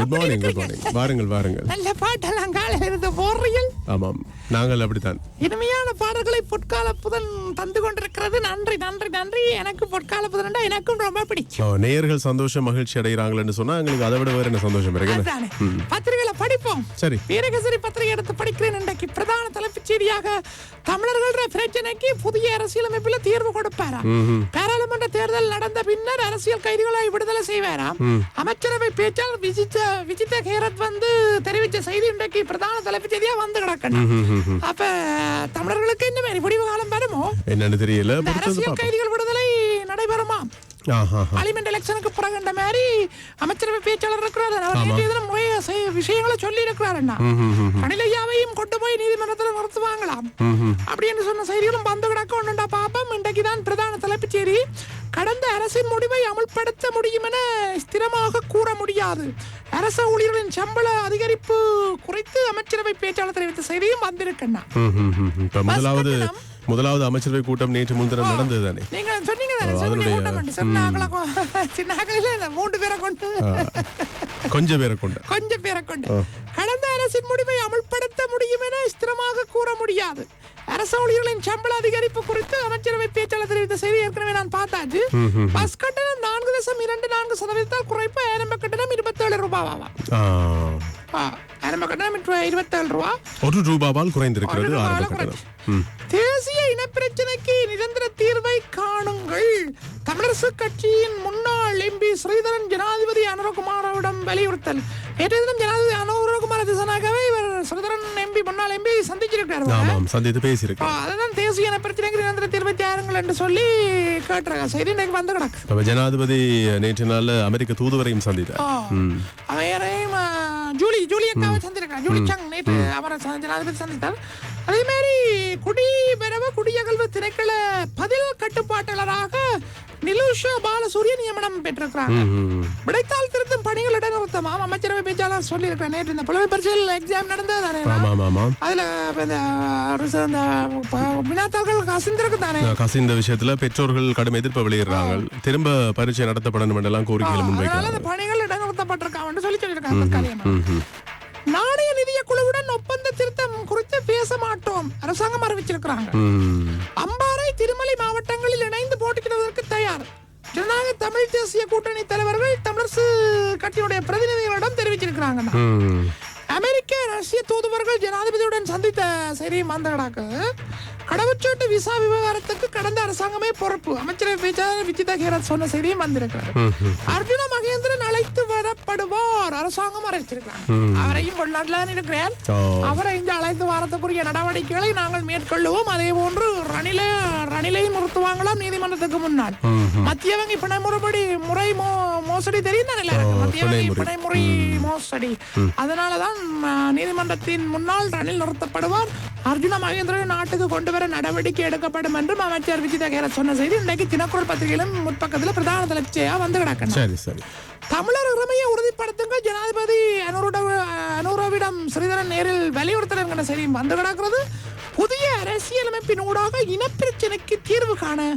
Good morning good morning வாருங்கள் வாருங்கள். நல்ல பாட்டெல்லாம் காலையில் இருந்து போடுறீர்கள் ஆமாம். நாங்கள் அப்படித்தான். இனிமையான பாடல்களை பொற்கால புதன் தந்து கொண்டிருக்கிறது. நன்றி நன்றி நன்றி. எனக்கு பொற்கால புதன்டா எனக்கும் ரொம்ப பிடிக்கும். நேயர்கள் சந்தோஷம் மகிழ்ச்சி அடைகிறாங்கன்னு சொன்னா எங்களுக்கு அதை விட வேற என்ன சந்தோஷம் இருக்கு பத்திரிகைகளை படிப்போம். சரி. வீரகேசரி பத்திரிகை எடுத்து படிக்கிறேன். இன்றைக்கு பிரதான தலைப்புச் செய்தியாக தமிழர்கள பிரச்சனைக்கு புதிய அரசியலமைப்பில் தீர்வு கொடுப்பாராம் பாராளுமன்ற தேர்தல் நடந்த பின்னர் அரசியல் கைதிகளை விடுதலை செய்வாராம் அமைச்சரவை பேச்சாளர் விஜித விஜித கேரத் வந்து தெரிவித்த செய்தி இன்றைக்கு பிரதான தலைப்புச் செய்தியா வந்து கிடக்கணும் அப்ப தமிழர்களுக்கு இந்த மாதிரி முடிவு காலம் வருமோ? என்னன்னு தெரியல அரசியல் கைதிகள் விடுதலை நடைபெறுமா? ஆஹா பார்லிமெண்ட் எலெக்ஷனுக்கு பிறகு இந்த மாதிரி அமைச்சரவை பேச்சாளர் இருக்கிறார். அவர் செய்- விஷயங்களை சொல்லி இருக்கிறார் அண்ணா அனிலையாவையும் கொண்டு போய் நீதிமன்றத்தில் நிறுத்துவாங்களாம். அப்படின்னு சொன்ன செய்திகளும் வந்து கிடக்க. ஒன்றுண்டா பாப்போம் இன்றைக்கு தான் பிரதான தலைப்புச் செய்தி. கடந்த அரசின் முடிவை அமல்படுத்த முடியும் என ஸ்திரமாக கூற முடியாது. அரச ஊழியர்களின் சம்பள அதிகரிப்பு குறித்து அமைச்சரவை பேச்சாளர் தெரிவித்த செய்தியும் வந்திருக்கண்ணா முதலாவது. முதலாவது அமைச்சரவை கூட்டம் நேற்று முன்தினம் நடந்தது தானே நீங்க சொன்னீங்க மூன்று பேரை கொண்டு. கொஞ்சம் பேரை கொண்ட. கொஞ்சம் பேரை கொண்டு. கடந்த அரசின் முடிவை அமல்படுத்த முடியும் என ஸ்திரமாக கூற முடியாது. அரசு ஊழியர்களின் சம்பள அதிகரிப்பு குறித்து அமைச்சரவை பேச்சாளர் தெரிவித்த செய்தி ஏற்கனவே நான் பார்த்தாச்சு. பஸ் கட்டணம் நான்கு தசம் இரண்டு நான்கு சதவீதத்தால் குறைப்பு ஆரம்ப கட்டணம் இருபத்தேழு ஆ, ஆரம்ப கட்டணம் இருபத்தேழு ரூபா. ஒரு ரூபாவால் குறைந்திருக்கிறது ஆரம்ப கட்டணம். தேசிய இனப்பிரச்சனைக்கு நிரந்தர தீர்வை காணுங்கள். தமிழரசு கட்சியின் முன்னாள் எம்பி ஸ்ரீதரன் ஜனாதிபதி அனுரகுமாரிடம் வலியுறுத்தல். நேற்றைய தினம் ஜனாதிபதி அனுரகுமார திசனாகவே இவர் ஸ்ரீதரன் எம்பி முன்னாள் எம்பி சந்திச்சிருக்காரு ஆமாம் சந்தித்து பேசியிருக்கேன். அதுதான் தேசிய நிரந்தர தீர்வை தேருங்கள் என்று சொல்லி கேட்டுருக்காங்க சரி இன்னைக்கு வந்து கிடக்கு. அப்ப ஜனாதிபதி நேற்று நாள்ல அமெரிக்க தூதுவரையும் சந்தித்தார். அவையரையும் ஜூலி ஜூலி அக்காவை ஜூலி சங் நேற்று அவரை ஜனாதிபதி சந்தித்தார். அதே மாதிரி குடிபெறவு குடியகல்வு திணைக்கள பதில் கட்டுப்பாட்டாளராக நிலுஷா பாலசூரிய நியமனம் பெற்றிருக்கிறாங்க. ம். விடைத்தாள் திருத்தும் பணிகள் இடைநிறுத்தமாம் அமைச்சரவை பேச்சாளர் சொல்லியிருக்கிறேன் நேற்று இந்த புலமை பரிசில் எக்ஸாம் நடந்தது தானே அதுல இந்த வினாத்தாள்கள் கசிந்திருக்கு தானே? கசிந்த விஷயத்துல பெற்றோர்கள் கடும் எதிர்ப்பு வெளியிடுறாங்க திரும்ப பரீட்சை நடத்தப்படணும் என்றெல்லாம் கோரிக்கைகளை முன்வைக்கிறாங்க அந்த பணிகள் இடைநிறுத்தப்பட்டிருக்காங்கன்னு சொல்லி சொல்லியிருக்காங்க. நாணய நிதிய குழுவுடன் ஒப்பந்த திருத்தம் குறித்து பேச மாட்டோம். அரசாங்கம் அறிவிச்சிருக்கிறாங்க. அம்பாறை திருமலை மாவட்டங்களில் இணைந்து போட்டியிடுவதற்கு ஜனநாயக தமிழ் தேசிய கூட்டணி தலைவர்கள் தமிழரசு கட்சியுடைய பிரதிநிதிகளிடம் தெரிவிச்சிருக்கிறாங்க. அமெரிக்க ரஷ்ய தூதுவர்கள் ஜனாதிபதியுடன் சந்தித்த செய்தியும் வந்த கிடாக்கு கடவுச்சீட்டு விசா விவகாரத்துக்கு கடந்த அரசாங்கமே பொறுப்பு. அமைச்சரவை பேச்சாளர் விஜிதா கேரத் சொன்ன செய்தியும் வந்திருக்கிறார் அர்ஜுன மகேந்திரன் அழைத்து வரப்படுவார் அரசாங்கம் அறிவிச்சிருக்கிறாங்க அவரையும் கொண்டாடலான்னு இருக்கிறார். அவரை இங்கு அழைத்து வரத்துக்குரிய நடவடிக்கைகளை நாங்கள் மேற்கொள்ளுவோம். அதே போன்று ரணில ரணிலையும் நிறுத்துவாங்களாம் நீதிமன்றத்துக்கு முன்னால். மத்திய வங்கி பிணை முறைப்படி முறை மோ- மோசடி தெரியும் தானே எல்லாருக்கும்? மத்திய வங்கி பிணை முறை. மோசடி. அதனாலதான் ஆ, நீதிமன்றத்தின் முன்னால் ரணில் நிறுத்தப்படுவார். அர்ஜுன மகேந்திரன் நாட்டுக்கு கொண்டு வர நடவடிக்கை எடுக்கப்படும் என்றும் அமைச்சர் விஜித கேரத் சொன்ன செய்தி. இன்றைக்கு தினக்குரல் பத்திரிகையிலும் முற்பக்கத்தில் பிரதான தலைச்சையா வந்து கிடக்கணும். சரி சரி. தமிழர் உரிமையை உறுதிப்படுத்துங்கள். ஜனாதிபதி அனுருட அனுரவிடம் ஸ்ரீதரன் நேரில் வலியுறுத்தல் என்கிற செய்தியும் வந்து கிடக்கிறது. புதிய அரசியலமைப்பின் ஊடாக இனப்பிரச்சனைக்கு தீர்வு காண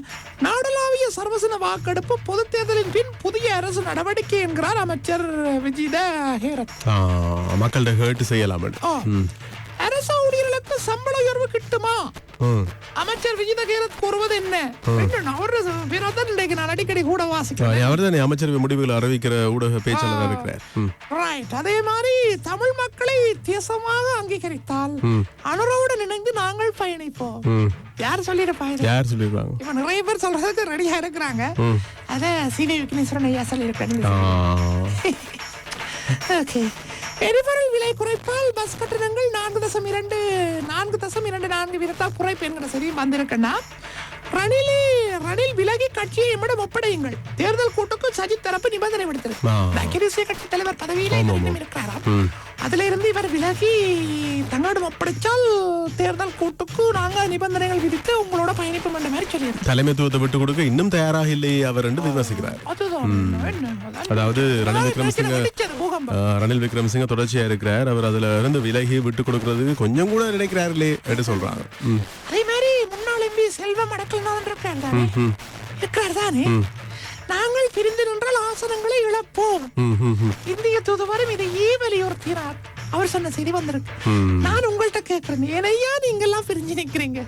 நாடளாவிய சர்வசன வாக்கெடுப்பு பொதுத் தேர்தலின் பின் புதிய அரசு நடவடிக்கை என்கிறார் அமைச்சர் விஜித ஹேரத். மக்கள்கிட்ட கேட்டு செய்யலாம். அரசு ஊழியர்களுக்கு சம்பள உயர்வு கிட்டுமா. அமைச்சர் விஜித கேரத் கூறுவது என்ன? அவரு விரோதம் இன்றைக்கு நான் அடிக்கடி கூட வாசிக்கிறேன். அவர்தானே அமைச்சரவை முடிவுகளை அறிவிக்கிற ஊடக பேச்சாளராக இருக்கிறார். ரைட் அதே மாதிரி தமிழ் மக்களை தேசமாக அங்கீகரித்தால் அனுரோவுடன் இணைந்து நாங்கள் பயணிப்போம். யார் சொல்லியிருப்பாங்க? யார் நிறைய பேர் சொல்றதுக்கு ரெடியா இருக்கிறாங்க. அத சிவி விக்னேஸ்வரன் ஐயா ஆ, சொல்லியிருக்காங்க ஓகே. எரிபொருள் விலை குறைப்பால் பஸ் கட்டணங்கள் நான்கு தசம் இரண்டு நான்கு தசம் இரண்டு நான்கு வீதத்தால் குறைப்பு என்கிற சரியும் வந்திருக்குன்னா ரணிலே ரணில் விலகி கட்சியை எம்மிடம் ஒப்படையுங்கள். தேர்தல் கூட்டுக்கு சஜித் தரப்பு நிபந்தனை விடுத்திருக்கு. தேசிய கட்சி தலைவர் பதவியிலே இன்னும் இருக்கிறாராம் அதுல இருந்து இவர் விலகி தங்களிடம் ஒப்படைச்சால் தேர்தல் கூட்டுக்கு நாங்க நிபந்தனைகள் விதித்து உங்களோட பயணிப்போம் என்ற மாதிரி சொல்லியிருக்கோம். தலைமைத்துவத்தை விட்டு கொடுக்க இன்னும் தயாராக இல்லையே அவர் என்று விமர்சிக்கிறார். அதாவது ரணில் விக்ரமசிங்க ரணில் விக்ரமசிங்க தொடர்ச்சியா இருக்கிறார். அவர் அதுல இருந்து விலகி விட்டு கொடுக்கறதுக்கு கொஞ்சம் கூட நினைக்கிறார்களே என்று சொல்றாங்க ம். அதே மாதிரி முன்னாள் எம்பி செல்வம் அடக்கல்நாதன் இருக்கார் தானே? இருக்கார் தானே? நாங்கள் பிரிந்து நின்றால் ஆசனங்களை இழப்போம். இந்திய தூதுவரும் இதையே வலியுறுத்தினார் அவர் சொன்ன செய்தி வந்திருக்கு. நான் உங்கள்கிட்ட கேட்கிறேன். ஏனையா நீங்க எல்லாம் பிரிஞ்சு நிக்கிறீங்க.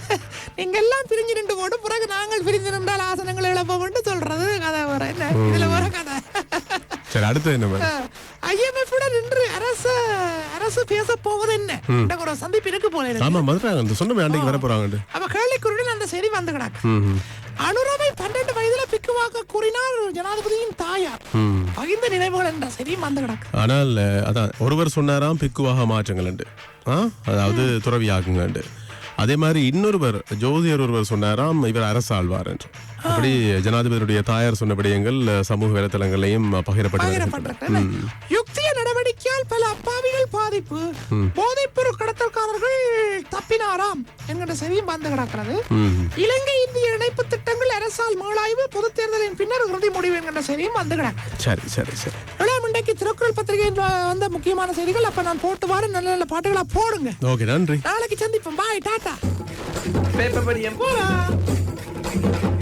நீங்க எல்லாம் பிரிஞ்சு நின்று போட்டு பிறகு நாங்கள் பிரிஞ்சு நின்றால் ஆசனங்களை இழப்போம்னு சொல்றது கதை வர என்ன? இதுல வர கதை. சரி அடுத்து என்ன மேம் ஐஎம்எஃப் நின்று அரசு அரசு பேச போவது என்ன? ஒரு சந்திப்பு இருக்கு போல ஆமா அந்த சொன்னமே அன்னைக்கு வர போறாங்க அவ கேள்விக்குறியில் அந்த செய்தி வந்து கிடக்கு அனுரவை பன்னெண்டு வயதுல பிக்குவாக்க கூறினார் ஜனாதிபதியின் தாயார். பகிர்ந்த நினைவுகள் என்ற செய்தியும் வந்து கிடக்கு ஆனால் அதான் ஒருவர் சொன்னாராம் பிக்குவாக மாற்றுங்கள் ஆ? அதாவது துறவியாகுங்க அதே மாதிரி இன்னொருவர் ஜோதியர் ஒருவர் சொன்னாராம் இவர் அரசாழ்வார் என்று. அப்படி ஜனாதிபதியுடைய தாயார் சொன்ன விடயங்கள் சமூக வலைத்தளங்களையும் பகிரப்பட்டு யுக்திய நடவடிக்கையால் பல அப்பாவிகள் பாதிப்பு. போதைப்பொருள் கடத்தல்காரர்கள் தப்பினாராம் என்கிற செய்தியும் வந்து கிடக்கிறது. இலங்கை இந்திய இணைப்பு திட்டங்கள் அரசால் மீளாய்வு பொது தேர்தலின் பின்னர் இறுதி முடிவு என்கிற செய்தியும் வந்து கிடக்கு. சரி சரி சரி. இன்றைக்கு திருக்குறள் பத்திரிகையில் வ- வந்த முக்கியமான செய்திகள் அப்ப நான் போட்டு வரேன். நல்ல நல்ல பாட்டுகளா போடுங்க. ஓகே நன்றி. நாளைக்கு சந்திப்போம். பாய் டாட்டா பேப்பர் படியம் போலாம்.